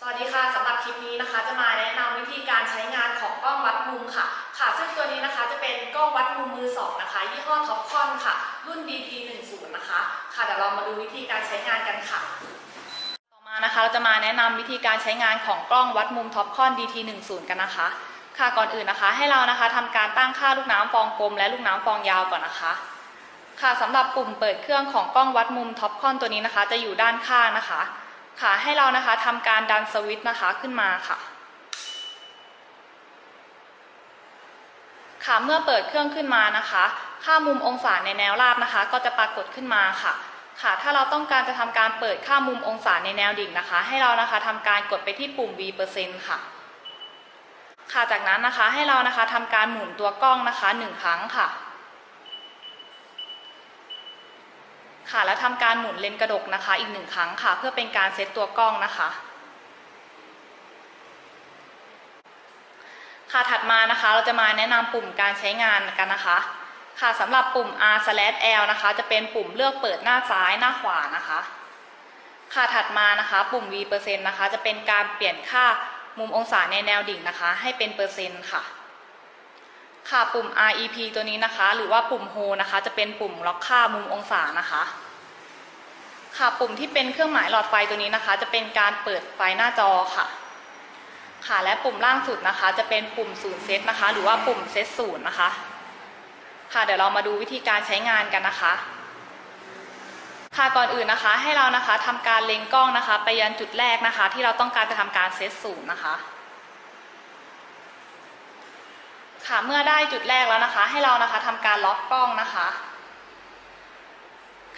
สวัสดีค่ะสำหรับคลิปนี้นะคะ จะมาแนะนำวิธีการใช้งานของกล้องวัดมุมค่ะ ค่ะ ซึ่งตัวนี้นะคะจะเป็นกล้องวัดมุมมือสองนะคะยี่ห้อท็อปคอนค่ะ รุ่น DT10 นะคะ ค่ะเดี๋ยวเรามาดูวิธีการใช้งานกันค่ะ ต่อมานะคะเราจะมาแนะนำวิธีการใช้งานของกล้องวัดมุมท็อปคอน DT10 กันนะคะ ค่ะก่อนอื่นนะคะ ให้เรานะคะทำการตั้งค่าลูกน้ำฟองกลมและลูกน้ำฟองยาวก่อนนะคะ ค่ะสำหรับปุ่มเปิดเครื่องของกล้องวัดมุมท็อปคอนตัวนี้นะคะ จะอยู่ด้านข้างนะคะ ค่ะให้เรานะคะทำการดันสวิตช์นะคะขึ้นมาค่ะ ค่ะเมื่อเปิดเครื่องขึ้นมานะคะ ค่ามุมองศาในแนวราบนะคะ ก็จะปรากฏขึ้นมาค่ะ ค่ะ ถ้าเราต้องการจะทำการเปิดค่ามุมองศาในแนวดิ่งนะคะ ให้เรานะคะทำการกดไปที่ปุ่ม V เปอร์เซ็นต์ค่ะ ค่ะจากนั้นนะคะให้เรานะคะทำการหมุนตัวกล้องนะคะหนึ่งครั้งค่ะ ค่ะ แล้วทำการหมุนเลนกระดกนะคะ อีกหนึ่งครั้งค่ะ เพื่อเป็นการเซตตัวกล้องนะคะ ค่ะถัดมานะคะ เราจะมาแนะนำปุ่มการใช้งานกันนะคะ ค่ะสำหรับปุ่ม R/L นะคะ จะเป็นปุ่มเลือกเปิดหน้าซ้ายหน้าขวานะคะ ค่ะถัดมานะคะ ปุ่ม V เปอร์เซ็นต์นะคะ จะเป็นการเปลี่ยนค่ามุมองศาในแนวดิ่งนะคะ ให้เป็นเปอร์เซ็นต์ค่ะค่ะปุ่ม REP ตัวนี้นะคะ หรือว่าปุ่ม Hold นะคะ จะเป็นปุ่มล็อกค่ามุมองศานะคะ ค่ะปุ่มที่เป็นเครื่องหมายหลอดไฟตัวนี้นะคะ จะเป็นการเปิดไฟหน้าจอค่ะ ค่ะและปุ่มล่างสุดนะคะ จะเป็นปุ่มศูนย์เซตนะคะ หรือว่าปุ่มเซตศูนย์นะคะ ค่ะเดี๋ยวเรามาดูวิธีการใช้งานกันนะคะ ค่ะก่อนอื่นนะคะให้เรานะคะทำการเล็งกล้องนะคะ ไปยันจุดแรกนะคะ ที่เราต้องการจะทำการเซตศูนย์นะคะค่ะเมื่อได้จุดแรกแล้วนะคะ ให้เรานะคะทำการล็อกกล้องนะคะ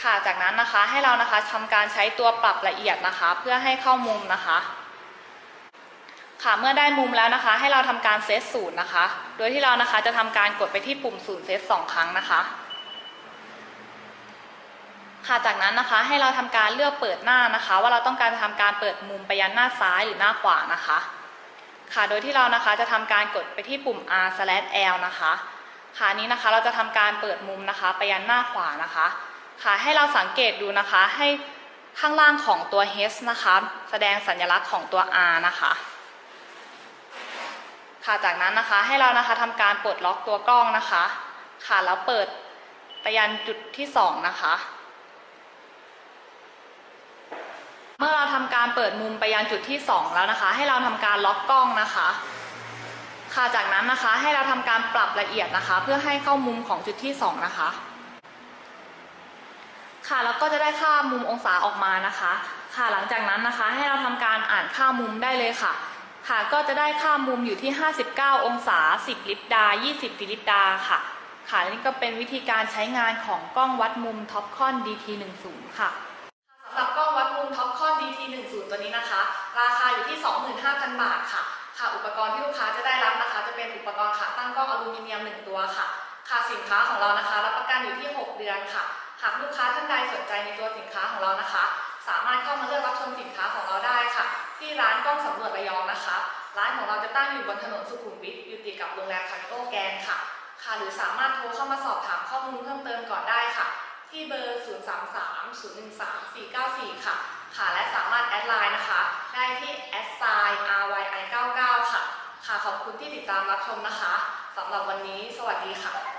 ค่ะ จากนั้นนะคะให้เรานะคะทำการใช้ตัวปรับละเอียดนะคะ เพื่อให้เข้ามุมนะคะ ค่ะเมื่อได้มุมแล้วนะคะ ให้เราทำการเซตศูนย์นะคะ โดยที่เรานะคะจะทำการกดไปที่ปุ่มศูนย์เซตสองครั้งนะคะ ค่ะจากนั้นนะคะให้เราทำการเลือกเปิดหน้านะคะ ว่าเราต้องการจะทำการเปิดมุมไปยันหน้าซ้ายหรือหน้าขวานะคะ ค่ะโดยที่เรานะคะจะทำการกดไปที่ปุ่ม R/L นะคะค่ะนนี้นะคะเราจะทำการเปิดมุมนะคะ ไปยันหน้าขวานะคะ ค่ะให้เราสังเกตดูนะคะให้ข้างล่างของตัว H นะคะ แสดงสัญลักษณ์ของตัว R นะคะค่ะจากนั้นนะคะให้เรานะคะทำการปลดล็อกตัวกล้องนะคะ ค่ะแล้วเปิดไปยันจุดที่สองนะคะ เมื่อเราทำการเปิดมุมไปยังจุดที่ 2 แล้วนะคะ ให้เราทำการล็อกกล้องนะคะ ค่ะจากนั้นนะคะให้เราทำการปรับละเอียดนะคะ เพื่อให้เข้ามุมของจุดที่ 2 นะคะ ค่ะแล้วก็จะได้ค่ามุมองศาออกมานะคะ ค่ะหลังจากนั้นนะคะให้เราทำการอ่านค่ามุมได้เลยค่ะ ค่ะก็จะได้ค่ามุมอยู่ที่ 59 องศา 10 ลิปดา 20ฟิลิปดาค่ะ ค่ะนี่ก็เป็นวิธีการใช้งานของกล้องวัดมุมท็อปคอน DT10 ค่ะสำหรับกล้องวัดมุมท็อปคอน DT10 ตัวนี้นะคะ ราคาอยู่ที่ 25,000 บาทค่ะ ค่ะอุปกรณ์ที่ลูกค้าจะได้รับนะคะ จะเป็นอุปกรณ์ขาตั้งกล้องอลูมิเนียม 1 ตัวค่ะ ค่ะสินค้าของเรานะคะ รับประกันอยู่ที่ 6 เดือนค่ะ หากลูกค้าท่านใดสนใจในตัวสินค้าของเรานะคะ สามารถเข้ามาเลือกรับชมสินค้าของเราได้ค่ะ ที่ร้านกล้องสำรวจระยองนะคะ ร้านของเราจะตั้งอยู่บนถนนสุขุมวิทอยู่ติดกับโรงแรมคาริโอแกนค่ะ ค่ะ หรือสามารถโทรเข้ามาสอบถามข้อมูลเพิ่มเติมก่อนได้ค่ะ ที่เบอร์ 0 3 3 0 1 3 4 9 4 ค่ะ ค่ะและสามารถแอดไลน์นะคะ ได้ที่ s i ryi 99ค่ะ ค่ะขอบคุณที่ติดตามรับชมนะคะสำหรับวันนี้ สวัสดีค่ะ